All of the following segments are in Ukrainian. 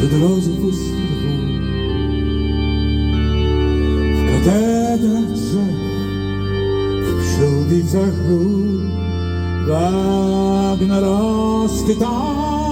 під розпуску в катедрах джер, в шелбіцях гру, так нараз китай.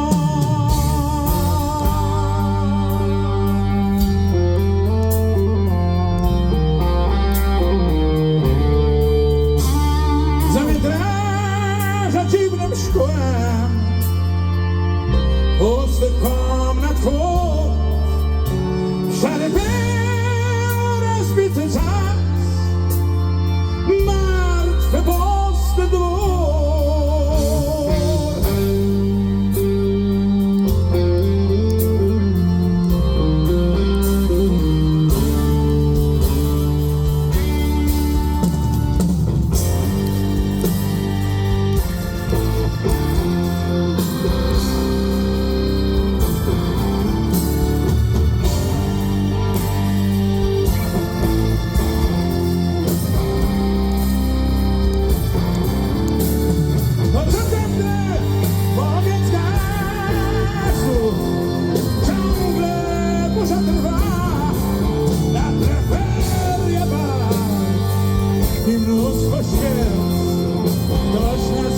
Im rozkosz jest, dasz nas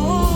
more. Oh.